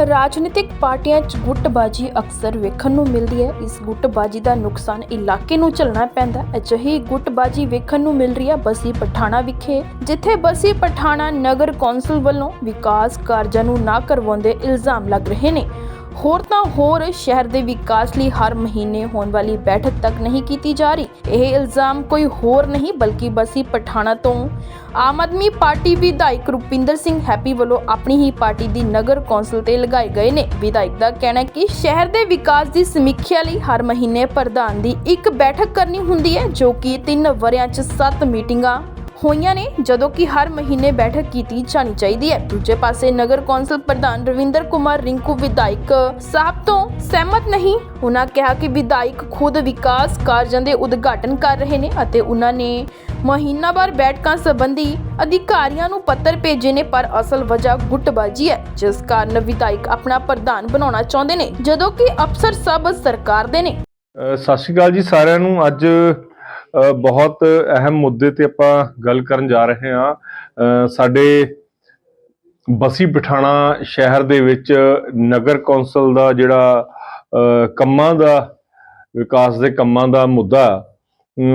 ਰਾਜਨੀਤਿਕ ਪਾਰਟੀਆਂ 'ਚ ਗੁੱਟਬਾਜੀ ਅਕਸਰ ਵੇਖਣ ਨੂੰ ਮਿਲਦੀ ਹੈ। ਇਸ ਗੁੱਟਬਾਜੀ ਦਾ ਨੁਕਸਾਨ ਇਲਾਕੇ ਨੂੰ ਝੱਲਣਾ ਪੈਂਦਾ ਅਜਿਹੀ ਗੁੱਟਬਾਜੀ ਵੇਖਣ ਨੂੰ ਮਿਲ ਰਹੀ ਹੈ ਬਸੀ ਪਠਾਣਾ ਵਿਖੇ, ਜਿੱਥੇ ਬਸੀ ਪਠਾਣਾ ਨਗਰ ਕੌਂਸਲ ਵੱਲੋਂ ਵਿਕਾਸ ਕਾਰਜਾਂ ਨੂੰ ਨਾ ਕਰਵਾਉਂਦੇ ਇਲਜ਼ਾਮ ਲੱਗ ਰਹੇ ਨੇ। ਹੋਰ ਤਾਂ ਹੋਰ ਸ਼ਹਿਰ ਦੇ ਵਿਕਾਸ ਲਈ ਹਰ ਮਹੀਨੇ ਹੋਣ ਵਾਲੀ ਬੈਠਕ ਤੱਕ ਨਹੀਂ ਕੀਤੀ ਜਾ ਰਹੀ। ਇਹ ਇਲਜ਼ਾਮ ਕੋਈ ਹੋਰ ਨਹੀਂ, ਬਲਕਿ ਬਸੀ ਪਠਾਣਾ ਤੋਂ। ਆਮ ਆਦਮੀ ਪਾਰਟੀ ਵਿਧਾਇਕ ਰੁਪਿੰਦਰ ਸਿੰਘ ਹੈਪੀ ਵੱਲੋਂ ਆਪਣੀ ਹੀ ਪਾਰਟੀ ਦੀ ਨਗਰ ਕੌਂਸਲ ਤੇ ਲਗਾਏ ਗਏ ਨੇ। ਵਿਧਾਇਕ ਦਾ ਕਹਿਣਾ ਹੈ ਕਿ ਸ਼ਹਿਰ ਦੇ ਵਿਕਾਸ ਦੀ ਸਮੀਖਿਆ ਲਈ ਹਰ ਮਹੀਨੇ ਪ੍ਰਧਾਨ ਦੀ ਇੱਕ ਬੈਠਕ ਕਰਨੀ ਹੁੰਦੀ ਹੈ, ਜੋ ਕਿ 3 ਵਰਿਆਂ 'ਚ 7 ਮੀਟਿੰਗਾਂ ਹੋਈਆਂ ਨੇ, ਜਦੋਂ ਕਿ ਹਰ ਮਹੀਨੇ ਬੈਠਕ ਕੀਤੀ ਜਾਣੀ ਚਾਹੀਦੀ ਹੈ। ਦੂਜੇ ਪਾਸੇ ਨਗਰ ਕੌਂਸਲ ਪ੍ਰਧਾਨ ਰਵਿੰਦਰ ਕੁਮਾਰ ਰਿੰਕੂ ਵਿਧਾਇਕ ਸਾਹਿਬ ਤੋਂ ਸਹਿਮਤ ਨਹੀਂ। ਉਹਨਾਂ ਕਿਹਾ ਕਿ ਵਿਧਾਇਕ ਖੁਦ ਵਿਕਾਸ ਕਾਰਜਾਂ ਦੇ ਉਦਘਾਟਨ ਕਰ ਰਹੇ ਨੇ ਅਤੇ ਉਹਨਾਂ ਨੇ ਮਹੀਨਾਵਾਰ ਬੈਠਕਾਂ ਸੰਬੰਧੀ ਅਧਿਕਾਰੀਆਂ ਨੂੰ ਪੱਤਰ ਭੇਜੇ ਨੇ, ਪਰ ਅਸਲ ਵਜ੍ਹਾ ਗੁੱਟਬਾਜੀ ਹੈ, ਜਿਸ ਕਾਰਨ ਵਿਧਾਇਕ ਆਪਣਾ ਪ੍ਰਧਾਨ ਬਣਾਉਣਾ ਚਾਹੁੰਦੇ ਨੇ, ਜਦੋਂ ਕਿ ਅਫਸਰ ਸਭ ਸਰਕਾਰ ਦੇ ਨੇ। ਸਤਿ ਸ਼੍ਰੀ ਅਕਾਲ ਜੀ ਸਾਰਿਆਂ ਨੂੰ। ਅੱਜ ਬਹੁਤ ਅਹਿਮ ਮੁੱਦੇ ਤੇ ਆਪਾਂ ਗੱਲ ਕਰਨ ਜਾ ਰਹੇ ਹਾਂ। ਅ, ਸਾਡੇ ਬਸੀ ਪਠਾਣਾ ਸ਼ਹਿਰ ਦੇ ਵਿੱਚ ਨਗਰ ਕੌਂਸਲ ਦਾ ਜਿਹੜਾ ਅ, ਕੰਮਾਂ ਦਾ ਵਿਕਾਸ ਦੇ ਕੰਮਾਂ ਦਾ ਮੁੱਦਾ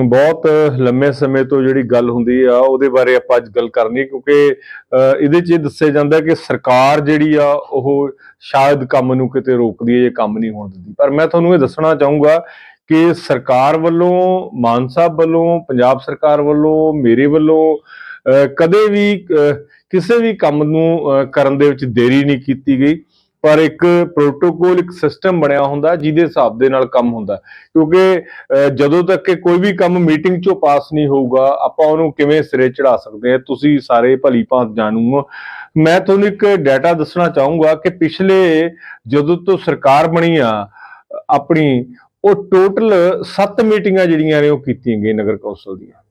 ਬਹੁਤ ਲੰਮੇ ਸਮੇਂ ਤੋਂ ਜਿਹੜੀ ਗੱਲ ਹੁੰਦੀ ਆ ਉਹਦੇ ਬਾਰੇ ਆਪਾਂ ਅੱਜ ਗੱਲ ਕਰਨੀ ਕਿਉਂਕਿ ਅ, ਇਹਦੇ 'ਚ ਇਹ ਦੱਸਿਆ ਜਾਂਦਾ ਕਿ ਸਰਕਾਰ ਜਿਹੜੀ ਆ ਉਹ ਸ਼ਾਇਦ ਕੰਮ ਨੂੰ ਕਿਤੇ ਰੋਕਦੀ ਹੈ ਜਾਂ ਕੰਮ ਨਹੀਂ ਹੋਣ ਦਿੰਦੀ। ਪਰ ਮੈਂ ਤੁਹਾਨੂੰ ਇਹ ਦੱਸਣਾ ਚਾਹੂੰਗਾ ਕਿ ਸਰਕਾਰ ਵੱਲੋਂ ਮਾਨ ਸਾਹਿਬ ਵੱਲੋਂ ਪੰਜਾਬ ਸਰਕਾਰ ਵੱਲੋਂ ਮੇਰੇ ਵੱਲੋਂ ਅਹ, ਕਦੇ ਵੀ ਕਿਸੇ ਵੀ ਕੰਮ ਨੂੰ ਅਹ, ਕਰਨ ਦੇ ਵਿੱਚ ਦੇਰੀ ਨਹੀਂ ਕੀਤੀ ਗਈ। ਪਰ ਇੱਕ ਪ੍ਰੋਟੋਕੋਲ ਇੱਕ ਸਿਸਟਮ ਬਣਿਆ ਹੁੰਦਾ ਜਿਹਦੇ ਹਿਸਾਬ ਦੇ ਨਾਲ ਕੰਮ ਹੁੰਦਾ। ਕਿਉਂਕਿ ਅਹ, ਜਦੋਂ ਤੱਕ ਕਿ ਕੋਈ ਵੀ ਕੰਮ ਮੀਟਿੰਗ 'ਚੋਂ ਪਾਸ ਨਹੀਂ ਹੋਊਗਾ ਆਪਾਂ ਉਹਨੂੰ ਕਿਵੇਂ ਸਿਰੇ ਚੜਾ ਸਕਦੇ ਹਾਂ? ਤੁਸੀਂ ਸਾਰੇ ਭਲੀ ਭਾਂਤ ਜਾਣੂ ਮੈਂ ਤੁਹਾਨੂੰ ਇੱਕ ਡਾਟਾ ਦੱਸਣਾ ਚਾਹੂੰਗਾ ਕਿ ਪਿਛਲੇ ਜਦੋਂ ਤੋਂ ਸਰਕਾਰ ਬਣੀ ਆ ਆਪਣੀ ਉਹ ਟੋਟਲ 7 ਮੀਟਿੰਗਾਂ ਜਿਹੜੀਆਂ ਨੇ ਉਹ ਕੀਤੀਆਂ ਗਈਆਂ ਨਗਰ ਕੌਂਸਲ ਦੀਆਂ।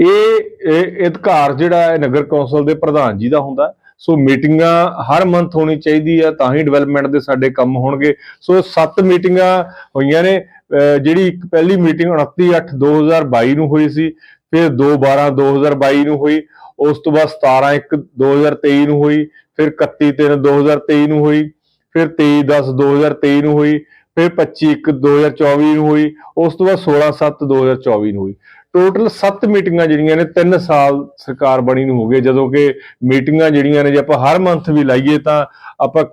ਇਹ ਅਧਿਕਾਰ ਜਿਹੜਾ ਹੈ ਨਗਰ ਕੌਂਸਲ ਦੇ ਪ੍ਰਧਾਨ ਜੀ ਦਾ ਹੁੰਦਾ। ਸੋ ਮੀਟਿੰਗਾਂ ਹਰ ਮੰਥ ਹੋਣੀ ਚਾਹੀਦੀ ਆ, ਤਾਂ ਹੀ ਡਿਵੈਲਪਮੈਂਟ ਦੇ ਸਾਡੇ ਕੰਮ ਹੋਣਗੇ। ਸੋ 7 ਮੀਟਿੰਗਾਂ ਹੋਈਆਂ ਨੇ। ਅਹ ਜਿਹੜੀ ਇੱਕ ਪਹਿਲੀ ਮੀਟਿੰਗ 29/8/2022 ਨੂੰ ਹੋਈ ਸੀ, ਫਿਰ 2/12/2022 ਨੂੰ ਹੋਈ, ਉਸ ਤੋਂ ਬਾਅਦ 17/1/2023 ਨੂੰ ਹੋਈ, ਫਿਰ 31/3/2023 ਨੂੰ ਹੋਈ, ਫਿਰ 23/10/2023 ਨੂੰ ਹੋਈ ਫਿਰ 25/1/2024 ਨੂੰ ਹੋਈ, ਉਸ ਤੋਂ ਬਾਅਦ 16/7/2024 ਨੂੰ ਹੋਈ। ਟੋਟਲ 7 ਮੀਟਿੰਗਾਂ ਜਿਹੜੀਆਂ ਨੇ 3 ਸਾਲ ਸਰਕਾਰ ਬਣੀ ਨੂੰ ਹੋ ਗਏ। ਜਦੋਂ ਕਿ ਮੀਟਿੰਗਾਂ ਜਿਹੜੀਆਂ ਨੇ ਜੇ ਆਪਾਂ ਹਰ ਮੰਥ ਵੀ ਲਾਈਏ ਤਾਂ ਆਪਾਂ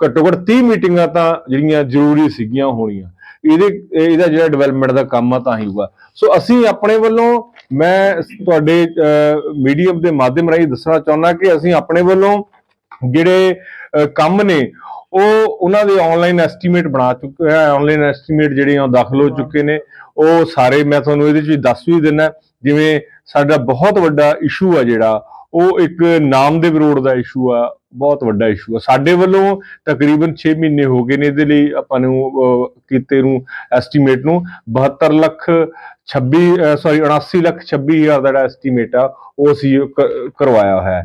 ਘੱਟੋ ਘੱਟ 30 ਮੀਟਿੰਗਾਂ ਤਾਂ ਜਿਹੜੀਆਂ ਜ਼ਰੂਰੀ ਸੀਗੀਆਂ ਹੋਣੀਆਂ। ਇਹਦੇ, ਇਹਦਾ ਜਿਹੜਾ ਡਿਵੈਲਪਮੈਂਟ ਦਾ ਕੰਮ ਆ ਤਾਂ ਹੀ ਹੋਊਗਾ। ਸੋ ਅਸੀਂ ਆਪਣੇ ਵੱਲੋਂ, ਮੈਂ ਤੁਹਾਡੇ ਮੀਡੀਅਮ ਦੇ ਮਾਧਿਅਮ ਰਾਹੀਂ ਦੱਸਣਾ ਚਾਹੁੰਦਾ ਕਿ ਅਸੀਂ ਆਪਣੇ ਵੱਲੋਂ ਜਿਹੜੇ ਕੰਮ ਨੇ ਉਹ ਉਹਨਾਂ ਦੇ ਆਨਲਾਈਨ ਐਸਟੀਮੇਟ ਬਣਾ ਚੁੱਕੇ ਆ ਆਨਲਾਈਨ ਐਸਟੀਮੇਟ ਜਿਹੜੇ ਆ ਉਹ ਦਾਖਲ ਹੋ ਚੁੱਕੇ ਨੇ। ਉਹ ਸਾਰੇ ਮੈਂ ਤੁਹਾਨੂੰ ਇਹਦੇ ਵਿੱਚ ਦੱਸ ਵੀ ਦਿੰਦਾ ਜਿਵੇਂ ਸਾਡਾ ਬਹੁਤ ਵੱਡਾ ਇਸ਼ੂ ਆ ਜਿਹੜਾ ਉਹ ਇੱਕ ਨਾਮਦੇਵ ਰੋਡ ਦਾ ਇਸ਼ੂ ਆ ਬਹੁਤ ਵੱਡਾ ਇਸ਼ੂ ਆ। ਸਾਡੇ ਵੱਲੋਂ ਤਕਰੀਬਨ 6 ਮਹੀਨੇ ਹੋ ਗਏ ਨੇ ਇਹਦੇ ਲਈ ਆਪਾਂ ਨੂੰ ਕੀਤੇ ਨੂੰ ਐਸਟੀਮੇਟ ਨੂੰ। 72 ਲੱਖ 26 ਸੌਰੀ 79 ਲੱਖ 26 ਹਜ਼ਾਰ ਦਾ ਜਿਹੜਾ ਐਸਟੀਮੇਟ ਆ ਉਹ ਅਸੀਂ ਕਰਵਾਇਆ ਹੋਇਆ ਹੈ।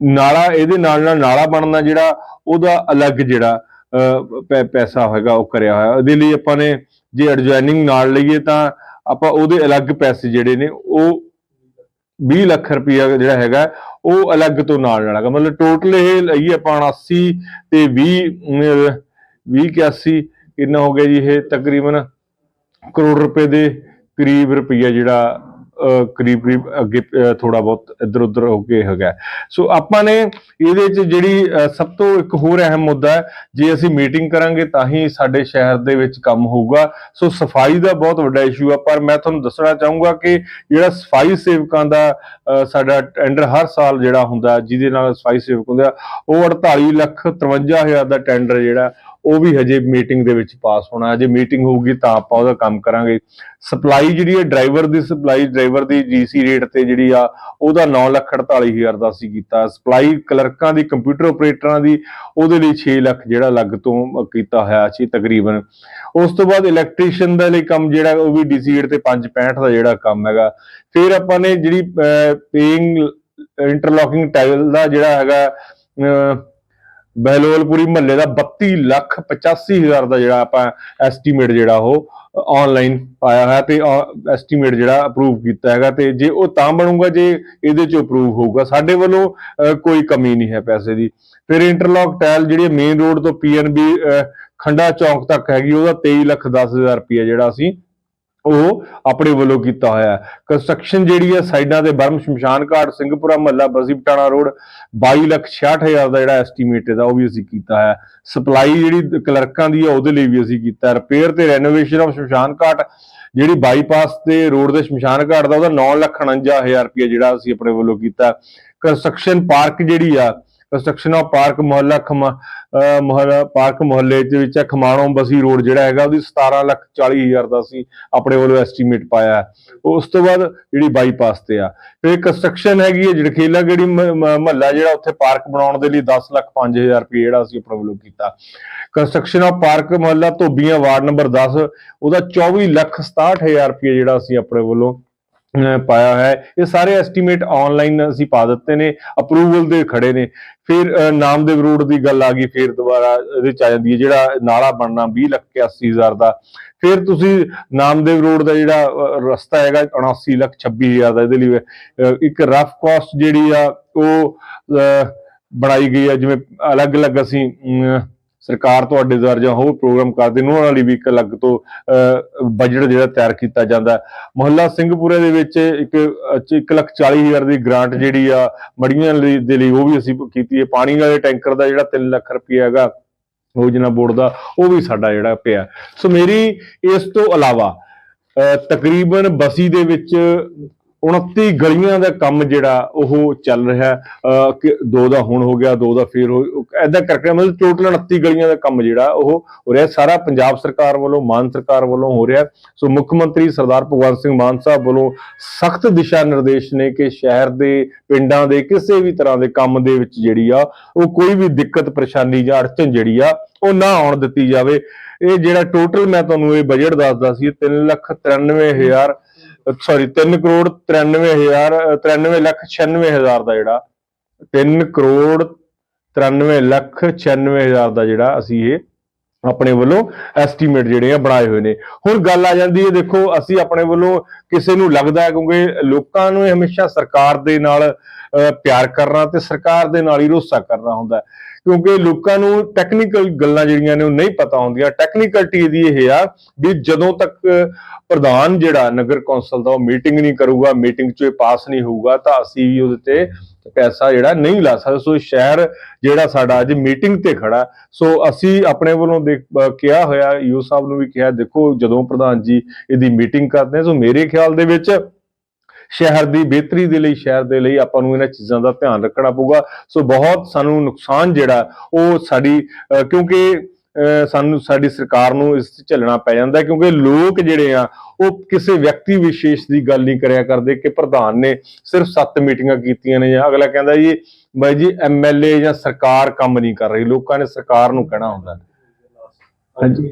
ਨਾਲਾ ਇਹਦੇ ਨਾਲ ਨਾਲ ਨਾਲਾ ਬਣਨਾ ਜਿਹੜਾ ਉਹਦਾ ਅਲੱਗ ਜਿਹੜਾ ਪੈਸਾ ਹੋਏਗਾ ਉਹ ਕਰਿਆ ਹੋਇਆ। ਇਹਦੇ ਲਈ ਆਪਾਂ ਨੇ ਜੇ ਐਡਜੋਇਨਿੰਗ ਨਾਲ ਲਈਏ ਤਾਂ ਆਪਾਂ ਉਹਦੇ ਅਲੱਗ ਪੈਸੇ ਜਿਹੜੇ ਨੇ ਉਹ 20 ਲੱਖ ਰੁਪਇਆ ਜਿਹੜਾ ਹੈਗਾ ਉਹ ਅਲੱਗ ਤੋਂ ਨਾਲ ਜਾਣਾਗਾ ਮਤਲਬ ਟੋਟਲ ਇਹ ਲਈਏ ਆਪਾਂ 79 ਤੇ 20 ਅਮ, 20 81 ਕਿੰਨਾ ਹੋ ਗਿਆ ਜੀ ਇਹ ਤਕਰੀਬਨ ਕਰੋੜ ਰੁਪਏ ਦੇ ਕਰੀਬ ਰੁਪਇਆ ਜਿਹੜਾ ਕਰੀਬ ਕਰੀਬ ਅੱਗੇ ਥੋੜਾ ਬਹੁਤ ਇੱਧਰ ਉੱਧਰ ਹੋ ਕੇ ਹੈਗਾ। ਸੋ ਆਪਾਂ ਨੇ ਇਹਦੇ ਚ ਜਿਹੜੀ ਸਭ ਤੋਂ ਇੱਕ ਹੋਰ ਅਹਿਮ ਮੁੱਦਾ ਹੈ, ਜੇ ਅਸੀਂ ਮੀਟਿੰਗ ਕਰਾਂਗੇ ਤਾਂ ਹੀ ਸਾਡੇ ਸ਼ਹਿਰ ਦੇ ਵਿੱਚ ਕੰਮ ਹੋਊਗਾ। ਸੋ ਸਫ਼ਾਈ ਦਾ ਬਹੁਤ ਵੱਡਾ ਇਸ਼ੂ ਆ, ਪਰ ਮੈਂ ਤੁਹਾਨੂੰ ਦੱਸਣਾ ਚਾਹੂੰਗਾ ਕਿ ਜਿਹੜਾ ਸਫ਼ਾਈ ਸੇਵਕਾਂ ਦਾ ਸਾਡਾ ਟੈਂਡਰ ਹਰ ਸਾਲ ਜਿਹੜਾ ਹੁੰਦਾ, ਜਿਹਦੇ ਨਾਲ ਸਫ਼ਾਈ ਸੇਵਕ ਹੁੰਦੇ ਆ, ਉਹ 48 ਲੱਖ 53 ਹਜ਼ਾਰ ਦਾ ਟੈਂਡਰ ਜਿਹੜਾ ਉਹ ਵੀ ਹਜੇ ਮੀਟਿੰਗ ਦੇ ਵਿੱਚ ਪਾਸ ਹੋਣਾ। ਹਜੇ ਮੀਟਿੰਗ ਹੋਊਗੀ ਤਾਂ ਆਪਾਂ ਉਹਦਾ ਕੰਮ ਕਰਾਂਗੇ। ਸਪਲਾਈ ਜਿਹੜੀ ਹੈ ਡਰਾਈਵਰ ਦੀ ਸਪਲਾਈ ਡਰਾਈਵਰ ਦੀ ਜੀਸੀ ਰੇਟ ਤੇ ਜਿਹੜੀ ਆ ਉਹਦਾ 9 ਲੱਖ 48 ਹਜ਼ਾਰ ਦਾ ਸੀ ਕੀਤਾ। ਸਪਲਾਈ ਕਲਰਕਾਂ ਦੀ ਕੰਪਿਊਟਰ ਆਪਰੇਟਰਾਂ ਦੀ ਉਹਦੇ ਲਈ 6 ਲੱਖ ਜਿਹੜਾ ਅਲੱਗ ਤੋਂ ਕੀਤਾ ਹੋਇਆ ਸੀ ਤਕਰੀਬਨ। ਉਸ ਤੋਂ ਬਾਅਦ ਇਲੈਕਟ੍ਰੀਸ਼ੀਅਨ ਦਾ ਲਈ ਕੰਮ ਜਿਹੜਾ ਉਹ ਵੀ ਡੀਸੀ ਰੇਟ ਤੇ 565 ਦਾ ਜਿਹੜਾ ਕੰਮ ਹੈਗਾ। ਫਿਰ ਆਪਾਂ ਨੇ ਜਿਹੜੀ ਪੇਇੰਗ ਇੰਟਰਲੋਕਿੰਗ ਟਾਈਲ ਦਾ ਜਿਹੜਾ ਹੈਗਾ ਅਹ, ਬਹਿਲੋਲਪੁਰੀ ਮਹੱਲੇ ਦਾ 32 ਲੱਖ 85 ਹਜ਼ਾਰ ਦਾ ਜਿਹੜਾ ਆਪਾਂ ਐਸਟੀਮੇਟ ਜਿਹੜਾ ਉਹ ਆਨਲਾਈਨ ਪਾਇਆ ਹੈ ਤੇ ਐਸਟੀਮੇਟ ਜਿਹੜਾ ਅਪਰੂਵ ਕੀਤਾ ਹੈਗਾ ਤੇ ਜੇ ਉਹ ਤਾਂ ਬਣੂਗਾ ਜੇ ਇਹਦੇ ਚ ਅਪਰੂਵ ਹੋਊਗਾ ਸਾਡੇ ਵੱਲੋਂ ਅਹ, ਕੋਈ ਕਮੀ ਨਹੀਂ ਹੈ ਪੈਸੇ ਦੀ। ਫਿਰ ਇੰਟਰਲੌਕ ਟਾਇਲ ਜਿਹੜੀ ਮੇਨ ਰੋਡ ਤੋਂ ਪੀਐਨਬੀ ਖੰਡਾ ਚੌਂਕ ਤੱਕ ਹੈਗੀ ਉਹਦਾ 23 ਲੱਖ 10 ਹਜ਼ਾਰ ਰੁਪਏ ਜਿਹੜਾ ਅਸੀਂ ਉਹ ਆਪਣੇ ਵੱਲੋਂ ਕੀਤਾ ਹੋਇਆ ਹੈ। ਕੰਸਟਰਕਸ਼ਨ ਜਿਹੜੀ ਹੈ ਸਾਈਡਾਂ ਤੇ ਬਰਮ ਸ਼ਮਸ਼ਾਨ ਘਾਟ, ਸਿੰਘਪੁਰਾ ਮਹੱਲਾ, ਬਸੀ ਪਟਾਣਾ ਰੋਡ 22 ਲੱਖ 66 ਹਜ਼ਾਰ ਦਾ ਜਿਹੜਾ ਐਸਟੀਮੇਟ ਹੈ ਉਹ ਵੀ ਅਸੀਂ ਕੀਤਾ ਹੈ। ਸਪਲਾਈ ਜਿਹੜੀ ਕਲਰਕਾਂ ਦੀ ਆ ਉਹਦੇ ਲਈ ਵੀ ਅਸੀਂ ਕੀਤਾ ਰਿਪੇਅਰ ਤੇ ਰੈਨੋਵੇਸ਼ਨ ਆਫ ਸ਼ਮਸ਼ਾਨ ਘਾਟ, ਜਿਹੜੀ ਬਾਈਪਾਸ ਤੇ ਰੋਡ ਦੇ ਸ਼ਮਸ਼ਾਨ ਘਾਟ ਦਾ ਉਹਦਾ 9 ਲੱਖ 49 ਹਜ਼ਾਰ ਰੁਪਏ ਜਿਹੜਾ ਅਸੀਂ ਆਪਣੇ ਵੱਲੋਂ ਕੀਤਾ ਕੰਸਟਰਕਸ਼ਨ ਪਾਰਕ ਜਿਹੜੀ ਆ construction of park Mohalla Mohalla park ਮੁਹੱਲੇ ਦੇ ਵਿੱਚ ਖਮਾਣੋਂ ਬਸੀ ਰੋਡ ਜਿਹੜਾ ਹੈਗਾ, ਉਹਦੀ 17 ਲੱਖ 40 ਹਜ਼ਾਰ ਦਾ ਅਸੀਂ ਆਪਣੇ ਵੱਲੋਂ ਐਸਟੀਮੇਟ ਪਾਇਆ ਉਸ ਤੋਂ ਬਾਅਦ ਜਿਹੜੀ ਬਾਈਪਾਸ ਤੇ ਆ, ਫਿਰ ਕੰਸਟਰਕਸ਼ਨ ਹੈਗੀ ਹੈ, ਜੜਖੇਲਾ ਗੜੀ ਮਹੱਲਾ ਜਿਹੜਾ ਉੱਥੇ ਪਾਰਕ ਬਣਾਉਣ ਦੇ ਲਈ 10 ਲੱਖ 5 ਹਜ਼ਾਰ ਰੁਪਏ ਜਿਹੜਾ ਅਸੀਂ ਆਪਣੇ ਵੱਲੋਂ ਕੀਤਾ। Construction of park Mohalla ਧੋਬੀਆਂ ward number 10 ਉਹਦਾ 24 ਲੱਖ 67 ਹਜ਼ਾਰ ਰੁਪਏ ਜਿਹੜਾ ਅਸੀਂ ਆਪਣੇ ਵੱਲੋਂ ਪਾਇਆ ਹੈ। ਇਹ ਸਾਰੇ ਐਸਟੀਮੇਟ ਆਨਲਾਈਨ ਅਸੀਂ ਪਾ ਦਿੱਤੇ ਨੇ ਅਪਰੂਵਲ ਦੇ ਖੜੇ ਨੇ। ਫਿਰ ਨਾਮਦੇਵ ਰੋਡ ਦੀ ਗੱਲ ਆ ਗਈ, ਫਿਰ ਦੁਬਾਰਾ ਇਹਦੇ ਚ ਆ ਜਾਂਦੀ ਹੈ, ਜਿਹੜਾ ਨਾਲਾ ਬਣਨਾ 20 ਲੱਖ 81 ਹਜ਼ਾਰ ਦਾ। ਫਿਰ ਤੁਸੀਂ ਨਾਮਦੇਵ ਰੋਡ ਦਾ ਜਿਹੜਾ ਰਸਤਾ ਹੈਗਾ 79 ਲੱਖ 26 ਹਜ਼ਾਰ ਦਾ, ਇਹਦੇ ਲਈ ਇੱਕ ਰਫ ਕਾਸਟ ਜਿਹੜੀ ਆ, ਉਹ ਬਣਾਈ ਗਈ ਆ। ਜਿਵੇਂ ਅਲੱਗ-ਅਲੱਗ ਅਸੀਂ ਸਰਕਾਰ ਤੁਹਾਡੇ ਦੁਆਰਾ ਜਾਂ ਹੋਰ ਪ੍ਰੋਗਰਾਮ ਕਰਦੇ ਨੇ ਉਹਨਾਂ ਲਈ ਵੀ ਇੱਕ ਅਲੱਗ ਤੋਂ ਬਜਟ ਜਿਹੜਾ ਤਿਆਰ ਕੀਤਾ ਜਾਂਦਾ ਮੁਹੱਲਾ ਸਿੰਘਪੁਰੇ ਦੇ ਵਿੱਚ ਇੱਕ ਅਹ, ਚ ਇੱਕ ਲੱਖ ਚਾਲੀ ਹਜ਼ਾਰ ਦੀ ਗ੍ਰਾਂਟ ਜਿਹੜੀ ਆ ਮੜੀਆਂ ਲਈ ਦੇ ਲਈ ਉਹ ਵੀ ਅਸੀਂ ਕੀਤੀ ਹੈ। ਪਾਣੀ ਵਾਲੇ ਟੈਂਕਰ ਦਾ ਜਿਹੜਾ 3 ਲੱਖ ਰੁਪਏ ਹੈਗਾ ਯੋਜਨਾ ਬੋਰਡ ਦਾ ਉਹ ਵੀ ਸਾਡਾ ਜਿਹੜਾ ਪਿਆ। ਸੋ ਮੇਰੀ ਇਸ ਤੋਂ ਇਲਾਵਾ ਅਹ, ਤਕਰੀਬਨ ਬਸੀ ਦੇ ਵਿੱਚ 29 ਗਲੀਆਂ ਦਾ ਕੰਮ ਜਿਹੜਾ ਉਹ ਚੱਲ ਰਿਹਾ ਅਹ, ਕਿ ਦੋ ਦਾ ਹੁਣ ਹੋ ਗਿਆ ਦੋ ਦਾ ਫੇਰ ਹੋ ਐਦਾਂ ਕਰਕੇ ਮਤਲਬ ਟੋਟਲ 29 ਗਲੀਆਂ ਦਾ ਕੰਮ ਜਿਹੜਾ ਉਹ ਹੋ ਰਿਹਾ। ਸਾਰਾ ਪੰਜਾਬ ਸਰਕਾਰ ਵੱਲੋਂ ਮਾਨ ਸਰਕਾਰ ਵੱਲੋਂ ਹੋ ਰਿਹਾ। ਸੋ ਮੁੱਖ ਮੰਤਰੀ ਸਰਦਾਰ ਭਗਵੰਤ ਸਿੰਘ ਮਾਨ ਸਾਹਿਬ ਵੱਲੋਂ ਸਖਤ ਦਿਸ਼ਾ ਨਿਰਦੇਸ਼ ਨੇ ਕਿ ਸ਼ਹਿਰ ਦੇ ਪਿੰਡਾਂ ਦੇ ਕਿਸੇ ਵੀ ਤਰ੍ਹਾਂ ਦੇ ਕੰਮ ਦੇ ਵਿੱਚ ਜਿਹੜੀ ਆ ਉਹ ਕੋਈ ਵੀ ਦਿੱਕਤ ਪਰੇਸ਼ਾਨੀ ਜਾਂ ਅੜਚਨ ਜਿਹੜੀ ਆ ਉਹ ਨਾ ਆਉਣ ਦਿੱਤੀ ਜਾਵੇ। ਇਹ ਜਿਹੜਾ ਟੋਟਲ ਮੈਂ ਤੁਹਾਨੂੰ ਇਹ ਬਜਟ ਦੱਸਦਾ ਸੀ 3 ਲੱਖ 93 ਹਜ਼ਾਰ ਸੌਰੀ 3 ਕਰੋੜ 93 ਹਜ਼ਾਰ 93 ਲੱਖ 96 ਹਜ਼ਾਰ ਦਾ ਜਿਹੜਾ 3 ਕਰੋੜ 93 ਲੱਖ 96 ਹਜ਼ਾਰ ਦਾ ਜਿਹੜਾ ਅਸੀਂ ਇਹ ਆਪਣੇ ਵੱਲੋਂ ਐਸਟੀਮੇਟ ਜਿਹੜੇ ਆ ਬਣਾਏ ਹੋਏ ਨੇ। ਹੁਣ ਗੱਲ ਆ ਜਾਂਦੀ ਹੈ, ਦੇਖੋ, ਅਸੀਂ ਆਪਣੇ ਵੱਲੋਂ ਕਿਸੇ ਨੂੰ ਲੱਗਦਾ ਕਿਉਂਕਿ ਲੋਕਾਂ ਨੂੰ ਹਮੇਸ਼ਾ ਸਰਕਾਰ ਦੇ ਨਾਲ ਪਿਆਰ ਕਰਨਾ ਤੇ ਸਰਕਾਰ ਦੇ ਨਾਲ ਹੀ ਰੋਸਾ ਕਰਨਾ ਹੁੰਦਾ ਕਿਉਂਕਿ ਲੋਕਾਂ ਨੂੰ ਟੈਕਨੀਕਲ ਗੱਲਾਂ ਜਿਹੜੀਆਂ ਨੇ ਉਹ ਨਹੀਂ ਪਤਾ ਹੁੰਦੀਆਂ। ਟੈਕਨੀਕਲਟੀ ਦੀ ਇਹ ਆ ਵੀ ਜਦੋਂ ਤੱਕ ਪ੍ਰਧਾਨ ਜਿਹੜਾ ਨਗਰ ਕੌਂਸਲ ਦਾ ਉਹ ਮੀਟਿੰਗ ਨਹੀਂ ਕਰੂਗਾ ਮੀਟਿੰਗ 'ਚ ਇਹ ਪਾਸ ਨਹੀਂ ਹੋਊਗਾ, ਤਾਂ ਅਸੀਂ ਵੀ ਉਹਦੇ ਤੇ ਪੈਸਾ ਜਿਹੜਾ ਨਹੀਂ ਲਾ ਸਕਦੇ। ਸੋ ਸ਼ਹਿਰ ਜਿਹੜਾ ਸਾਡਾ ਅੱਜ ਮੀਟਿੰਗ ਤੇ ਖੜਾ। ਸੋ ਅਸੀਂ ਆਪਣੇ ਵੱਲੋਂ ਦੇਖ ਕਿਹਾ ਹੋਇਆ ਯੂ ਸਾਹਿਬ ਨੂੰ ਵੀ ਕਿਹਾ, ਦੇਖੋ ਜਦੋਂ ਪ੍ਰਧਾਨ ਜੀ ਇਹਦੀ ਮੀਟਿੰਗ ਕਰਦੇ ਸੋ ਮੇਰੇ ਖਿਆਲ ਦੇ ਵਿੱਚ ਸ਼ਹਿਰ ਦੀ ਬਿਹਤਰੀ ਦੇ ਲਈ ਸ਼ਹਿਰ ਦੇ ਲਈ ਆਪਾਂ ਨੂੰ ਇਹਨਾਂ ਚੀਜ਼ਾਂ ਦਾ ਧਿਆਨ ਰੱਖਣਾ ਪਊਗਾ। ਸੋ ਬਹੁਤ ਸਾਨੂੰ ਨੁਕਸਾਨ ਜਿਹੜਾ ਉਹ ਸਾਡੀ ਕਿਉਂਕਿ ਸਾਨੂੰ ਸਾਡੀ ਸਰਕਾਰ ਨੂੰ ਇਸ ਝੱਲਣਾ ਪੈ ਜਾਂਦਾ ਕਿਉਂਕਿ ਲੋਕ ਜਿਹੜੇ ਆ ਉਹ ਕਿਸੇ ਵਿਅਕਤੀ ਵਿਸ਼ੇਸ਼ ਦੀ ਗੱਲ ਨਹੀਂ ਕਰਿਆ ਕਰਦੇ ਕਿ ਪ੍ਰਧਾਨ ਨੇ ਸਿਰਫ 7 ਮੀਟਿੰਗਾਂ ਕੀਤੀਆਂ ਨੇ ਜਾਂ ਅਗਲਾ ਕਹਿੰਦਾ ਜੀ ਬਾਈ ਜੀ ਐਮਐਲਏ ਜਾਂ ਸਰਕਾਰ ਕੰਮ ਨਹੀਂ ਕਰ ਰਹੀ ਲੋਕਾਂ ਨੇ ਸਰਕਾਰ ਨੂੰ ਕਹਿਣਾ ਹੁੰਦਾ ਹੈ। ਹਾਂਜੀ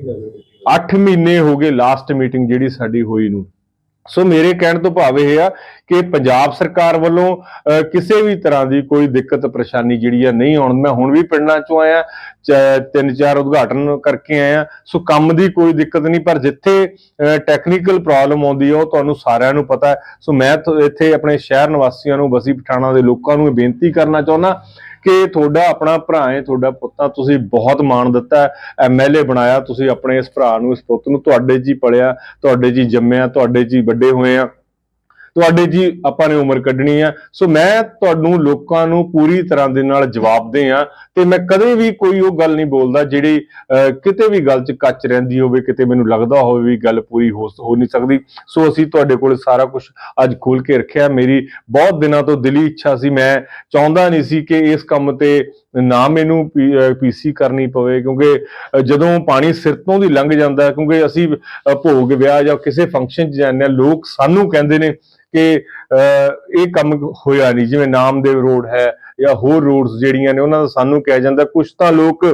8 ਮਹੀਨੇ ਹੋ ਗਏ ਲਾਸਟ ਮੀਟਿੰਗ ਜਿਹੜੀ ਸਾਡੀ ਹੋਈ ਨੂੰ। ਸੋ ਮੇਰੇ ਕਹਿਣ ਤੋਂ ਭਾਵ ਇਹ ਆ ਕਿ ਪੰਜਾਬ ਸਰਕਾਰ ਵੱਲੋਂ ਕਿਸੇ ਵੀ ਤਰ੍ਹਾਂ ਦੀ ਕੋਈ ਦਿੱਕਤ, ਪਰੇਸ਼ਾਨੀ ਜਿਹੜੀ ਆ ਨਹੀਂ ਆਉਣ। ਮੈਂ ਹੁਣ ਵੀ ਪਿੰਡਾਂ ਚੋਂ ਆਇਆ, ਚ- ਤਿੰਨ ਚਾਰ ਉਦਘਾਟਨ ਕਰਕੇ ਆਇਆ। ਸੋ ਕੰਮ ਦੀ ਕੋਈ ਦਿੱਕਤ ਨਹੀਂ, ਪਰ ਜਿੱਥੇ ਟੈਕਨੀਕਲ ਪ੍ਰੋਬਲਮ ਆਉਂਦੀ ਹੈ ਉਹ ਤੁਹਾਨੂੰ ਸਾਰਿਆਂ ਨੂੰ ਪਤਾ ਸੋ ਮੈਂ ਇੱਥੇ ਆਪਣੇ ਸ਼ਹਿਰ ਨਿਵਾਸੀਆਂ ਨੂੰ, ਬਸੀ ਪਠਾਣਾ ਦੇ ਲੋਕਾਂ ਨੂੰ ਇਹ ਬੇਨਤੀ ਕਰਨਾ ਚਾਹੁੰਦਾ ਕਿ ਤੁਹਾਡਾ ਆਪਣਾ ਭਰਾ ਹੈ, ਤੁਹਾਡਾ ਪੁੱਤਾਂ ਤੁਸੀਂ ਬਹੁਤ ਮਾਣ ਦਿੱਤਾ ਐਮਐਲਏ ਬਣਾਇਆ, ਤੁਸੀਂ ਆਪਣੇ ਇਸ ਭਰਾ ਨੂੰ, ਇਸ ਪੁੱਤ ਨੂੰ ਤੁਹਾਡੇ 'ਚ ਹੀ ਪਲਿਆ ਤੁਹਾਡੇ 'ਚ ਹੀ ਜੰਮਿਆ, ਤੁਹਾਡੇ 'ਚ ਹੀ ਵੱਡੇ ਹੋਏ ਆ। ਤੁਹਾਡੇ ਜੀ ਆਪਾਂ ਨੇ ਉਮਰ ਕੱਢਣੀ ਆ। ਸੋ ਮੈਂ ਤੁਹਾਨੂੰ ਲੋਕਾਂ ਨੂੰ ਪੂਰੀ ਤਰ੍ਹਾਂ ਦੇ ਨਾਲ ਜਵਾਬਦੇ ਆ ਤੇ ਮੈਂ ਕਦੇ ਵੀ ਕੋਈ ਉਹ ਗੱਲ ਨਹੀਂ ਬੋਲਦਾ ਜਿਹੜੀ ਅਹ, ਕਿਤੇ ਵੀ ਗੱਲ 'ਚ ਕੱਚ ਰਹਿੰਦੀ ਹੋਵੇ ਕਿਤੇ ਮੈਨੂੰ ਲੱਗਦਾ ਹੋਵੇ ਵੀ ਗੱਲ ਪੂਰੀ ਹੋ ਹੋ ਨਹੀਂ ਸਕਦੀ। ਸੋ ਅਸੀਂ ਤੁਹਾਡੇ ਕੋਲ ਸਾਰਾ ਕੁਝ ਅੱਜ ਖੋਲ ਕੇ ਰੱਖਿਆ। ਮੇਰੀ ਬਹੁਤ ਦਿਨਾਂ ਤੋਂ ਦਿਲੀ ਇੱਛਾ ਸੀ। ਮੈਂ ਚਾਹੁੰਦਾ ਨਹੀਂ ਸੀ ਕਿ ਇਸ ਕੰਮ ਤੇ ਨਾ ਮੈਨੂੰ ਪੀਸੀ ਕਰਨੀ ਪਵੇ ਕਿਉਂਕਿ ਜਦੋਂ ਪਾਣੀ ਸਿਰ ਤੋਂ ਦੀ ਲੰਘ ਜਾਂਦਾ ਕਿਉਂਕਿ ਅਸੀਂ ਭੋਗ ਵਿਆਹ ਜਾਂ ਕਿਸੇ ਫੰਕਸ਼ਨ 'ਚ ਜਾਂਦੇ ਹਾਂ ਲੋਕ ਸਾਨੂੰ ਕਹਿੰਦੇ ਨੇ ਕਿ ਅਹ, ਇਹ ਕੰਮ ਹੋਇਆ ਨਹੀਂ ਜਿਵੇਂ ਨਾਮਦੇਵ ਰੋਡ ਹੈ ਜਾਂ ਹੋਰ ਰੋਡਸ ਜਿਹੜੀਆਂ ਨੇ ਉਹਨਾਂ ਦਾ ਸਾਨੂੰ ਕਿਹਾ ਜਾਂਦਾ ਕੁਝ ਤਾਂ ਲੋਕ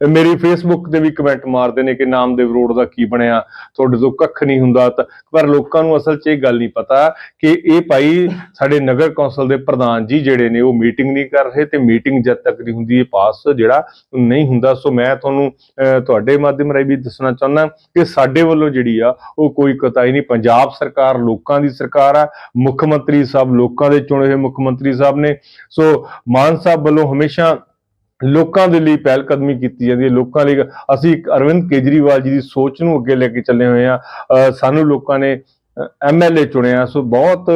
ਮੇਰੀ ਫੇਸਬੁੱਕ ਤੇ ਵੀ ਕਮੈਂਟ ਮਾਰਦੇ ਨੇ ਕਿ ਨਾਮਦੇਵ ਰੋਡ ਦਾ ਕੀ ਬਣਿਆ ਤੁਹਾਡੇ ਤੋਂ ਕੱਖ ਨਹੀਂ ਹੁੰਦਾ। ਤਾਂ ਪਰ ਲੋਕਾਂ ਨੂੰ ਅਸਲ 'ਚ ਇਹ ਗੱਲ ਨਹੀਂ ਪਤਾ ਕਿ ਇਹ ਭਾਈ ਸਾਡੇ ਨਗਰ ਕੌਂਸਲ ਦੇ ਪ੍ਰਧਾਨ ਜੀ ਜਿਹੜੇ ਨੇ ਉਹ ਮੀਟਿੰਗ ਨਹੀਂ ਕਰ ਰਹੇ ਤੇ ਮੀਟਿੰਗ ਜਦ ਤੱਕ ਨਹੀਂ ਹੁੰਦੀ ਇਹ ਪਾਸ ਜਿਹੜਾ ਨਹੀਂ ਹੁੰਦਾ। ਸੋ ਮੈਂ ਤੁਹਾਨੂੰ ਅਹ, ਤੁਹਾਡੇ ਮਾਧਿਅਮ ਰਾਹੀਂ ਵੀ ਦੱਸਣਾ ਚਾਹੁੰਦਾ ਕਿ ਸਾਡੇ ਵੱਲੋਂ ਜਿਹੜੀ ਆ ਉਹ ਕੋਈ ਕਤਾਈ ਨਹੀਂ। ਪੰਜਾਬ ਸਰਕਾਰ ਲੋਕਾਂ ਦੀ ਸਰਕਾਰ ਆ ਮੁੱਖ ਮੰਤਰੀ ਸਾਹਿਬ ਲੋਕਾਂ ਦੇ ਚੁਣੇ ਹੋਏ ਮੁੱਖ ਮੰਤਰੀ ਸਾਹਿਬ ਨੇ। ਸੋ ਮਾਨ ਸਾਹਿਬ ਵੱਲੋਂ ਹਮੇਸ਼ਾ ਲੋਕਾਂ ਦੇ ਲਈ ਪਹਿਲ ਕਦਮੀ ਕੀਤੀ ਜਾਂਦੀ ਹੈ। ਲੋਕਾਂ ਲਈ ਅਸੀਂ ਇੱਕ ਅਰਵਿੰਦ ਕੇਜਰੀਵਾਲ ਜੀ ਦੀ ਸੋਚ ਨੂੰ ਅੱਗੇ ਲੈ ਕੇ ਚੱਲੇ ਹੋਏ ਆ ਸਾਨੂੰ ਲੋਕਾਂ ਨੇ ਐਮਐਲਏ ਚੁਣਿਆ। ਸੋ ਬਹੁਤ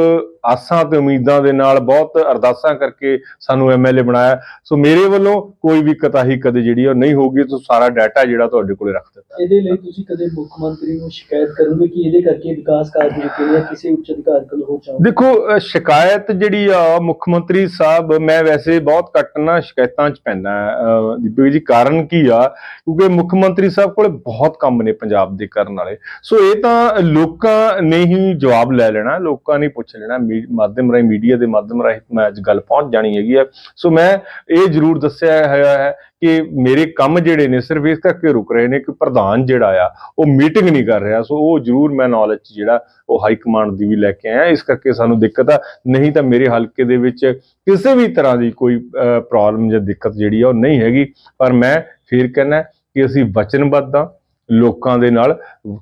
ਆਸਾਂ ਤੇ ਉਮੀਦਾਂ ਦੇ ਨਾਲ ਬਹੁਤ ਅਰਦਾਸਾਂ ਕਰਕੇ ਸਾਨੂੰ ਐਮਐਲਏ ਬਣਾਇਆ। ਸੋ ਮੇਰੇ ਵੱਲੋਂ ਕੋਈ ਵੀ ਕਤਾਹੀ ਕਦੇ ਜਿਹੜੀ ਆ ਉਹ ਨਹੀਂ ਹੋਊਗੀ। ਸੋ ਸਾਰਾ ਡਾਟਾ ਜਿਹੜਾ ਤੁਹਾਡੇ ਕੋਲੇ ਰੱਖ ਦਿੱਤਾ। ਇਹਦੇ ਲਈ ਤੁਸੀਂ ਕਦੇ ਮੁੱਖ ਮੰਤਰੀ ਨੂੰ ਸ਼ਿਕਾਇਤ ਕਰੋਗੇ ਕਿ ਇਹਦੇ ਕਰਕੇ ਵਿਕਾਸ ਕਾਰਜ ਰੁਕੇ ਜਾਂ ਕਿਸੇ ਉੱਚ ਅਧਿਕਾਰੀ ਕੋਲ ਹੋ ਜਾਓ ਦੇਖੋ ਸ਼ਿਕਾਇਤ ਜਿਹੜੀ ਆ ਮੁੱਖ ਮੰਤਰੀ ਸਾਹਿਬ ਮੈਂ ਵੈਸੇ ਬਹੁਤ ਘੱਟ ਨਾ ਸ਼ਿਕਾਇਤਾਂ 'ਚ ਪੈਂਦਾ ਦੀਪਕ ਜੀ ਕਾਰਨ ਕੀ ਆ? ਕਿਉਂਕਿ ਮੁੱਖ ਮੰਤਰੀ ਸਾਹਿਬ ਕੋਲੇ ਬਹੁਤ ਕੰਮ ਨੇ ਪੰਜਾਬ ਦੇ ਕਰਨ ਵਾਲੇ। ਸੋ ਇਹ ਤਾਂ ਲੋਕਾਂ ਨੇ ਹੀ ਜਵਾਬ ਲੈ ਲੈਣਾ ਲੋਕਾਂ ਨੇ ਪੁੱਛ ਲੈਣਾ। ਮਾਧਿਅਮ ਰਾਹੀਂ, ਮੀਡੀਆ ਦੇ ਮਾਧਿਅਮ ਰਾਹੀਂ ਮੈਂ ਅੱਜ ਗੱਲ ਪਹੁੰਚ ਜਾਣੀ ਹੈਗੀ ਆ। ਸੋ ਮੈਂ ਇਹ ਜ਼ਰੂਰ ਦੱਸਿਆ ਹੋਇਆ ਹੈ ਕਿ ਮੇਰੇ ਕੰਮ ਜਿਹੜੇ ਨੇ ਸਿਰਫ ਇਸ ਕਰਕੇ ਰੁਕ ਰਹੇ ਨੇ ਕਿ ਪ੍ਰਧਾਨ ਜਿਹੜਾ ਆ, ਉਹ ਮੀਟਿੰਗ ਨਹੀਂ ਕਰ ਰਿਹਾ। ਸੋ ਉਹ ਜ਼ਰੂਰ ਮੈਂ ਨੌਲੇਜ ਜਿਹੜਾ ਉਹ ਹਾਈ ਕਮਾਂਡ ਦੀ ਵੀ ਲੈ ਕੇ ਆਇਆ। ਇਸ ਕਰਕੇ ਸਾਨੂੰ ਦਿੱਕਤ ਆ। ਨਹੀਂ ਤਾਂ ਮੇਰੇ ਹਲਕੇ ਦੇ ਵਿੱਚ ਕਿਸੇ ਵੀ ਤਰ੍ਹਾਂ ਦੀ ਕੋਈ ਪ੍ਰੋਬਲਮ ਜਾਂ ਦਿੱਕਤ ਜਿਹੜੀ ਆ, ਉਹ ਨਹੀਂ ਹੈਗੀ। ਪਰ ਮੈਂ ਫੇਰ ਕਹਿੰਦਾ ਕਿ ਅਸੀਂ ਵਚਨਬੱਧ ਹਾਂ ਲੋਕਾਂ ਦੇ ਨਾਲ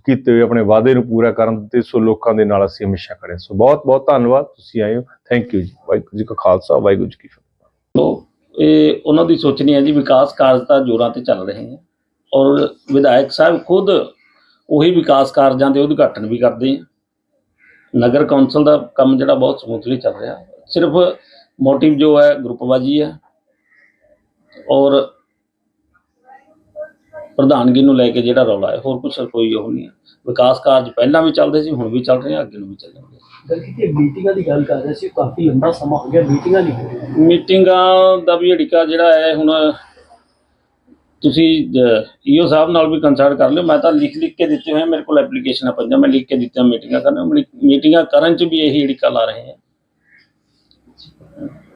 ਕੀਤੇ ਹੋਏ ਆਪਣੇ ਵਾਅਦੇ ਨੂੰ ਪੂਰਾ ਕਰਨ ਤੇ ਸੋ ਲੋਕਾਂ ਦੇ ਨਾਲ ਅਸੀਂ ਹਮੇਸ਼ਾ ਖੜੇ ਸੋ ਬਹੁਤ ਬਹੁਤ ਧੰਨਵਾਦ, ਤੁਸੀਂ ਆਏ ਹੋ। ਥੈਂਕ ਯੂ ਜੀ। ਵਾਹਿਗੁਰੂ ਜੀ ਕਾ ਖਾਲਸਾ, ਵਾਹਿਗੁਰੂ ਜੀ ਕੀ ਫਤਿਹ। ਸੋ ਇਹ ਉਹਨਾਂ ਦੀ ਸੋਚਣੀ ਹੈ ਜੀ, ਵਿਕਾਸ ਕਾਰਜ ਤਾਂ ਜੋਰਾਂ ਤੇ ਚੱਲ ਰਹੇ ਹੈ ਔਰ ਵਿਧਾਇਕ ਸਾਹਿਬ ਖੁਦ ਉਹੀ ਵਿਕਾਸ ਕਾਰਜਾਂ ਦੇ ਉਦਘਾਟਨ ਵੀ ਕਰਦੇ ਹੈ। ਨਗਰ ਕੌਂਸਲ ਦਾ ਕੰਮ ਜਿਹੜਾ ਬਹੁਤ ਸਮੂਥਲੀ ਚੱਲ ਰਿਹਾ। ਸਿਰਫ ਮੋਟਿਵ ਜੋ ਹੈ, ਗਰੁੱਪਬਾਜੀ ਹੈ ਔਰ ਪ੍ਰਧਾਨਗੀ ਨੂੰ ਲੈ ਕੇ ਜਿਹੜਾ ਰੌਲਾ ਹੈ ਹੋਰ ਕੁਝ ਕੋਈ ਉਹ ਨਹੀਂ ਹੈ। ਵਿਕਾਸ ਕਾਰਜ ਪਹਿਲਾਂ ਵੀ ਚੱਲਦੇ ਸੀ ਹੁਣ ਵੀ ਚੱਲ ਰਹੇ ਆ ਅੱਗੇ ਨੂੰ ਵੀ ਚੱਲਣਗੇ ਗੱਲ ਕੀਤੀ ਮੀਟਿੰਗਾਂ ਦੀ ਗੱਲ ਕਰ ਰਹੇ ਸੀ ਕਾਫੀ ਲੰਬਾ ਸਮਾਂ ਹੋ ਗਿਆ ਮੀਟਿੰਗਾਂ ਨਹੀਂ ਹੋ ਰਹੀਆਂ ਮੀਟਿੰਗਾਂ ਦਾ ਵੀ ਅੜਿਕਾ ਜਿਹੜਾ ਹੈ ਹੁਣ ਤੁਸੀਂ ਈਓ ਸਾਹਿਬ ਨਾਲ ਵੀ ਕੰਸਲਟ ਕਰ ਲਿਓ। ਮੈਂ ਤਾਂ ਲਿਖ ਲਿਖ ਕੇ ਦਿੱਤੇ ਹੋਏ ਆ, ਮੇਰੇ ਕੋਲ ਐਪਲੀਕੇਸ਼ਨਾਂ ਪਈਆਂ ਮੈਂ ਲਿਖ ਕੇ ਦਿੱਤੀਆਂ ਮੀਟਿੰਗਾਂ ਕਰਨ। ਮੀਟਿੰਗਾਂ ਕਰਨ ਚ ਵੀ ਇਹੀ ਅੜਿਕਾ ਲਾ ਰਹੇ ਹਾਂ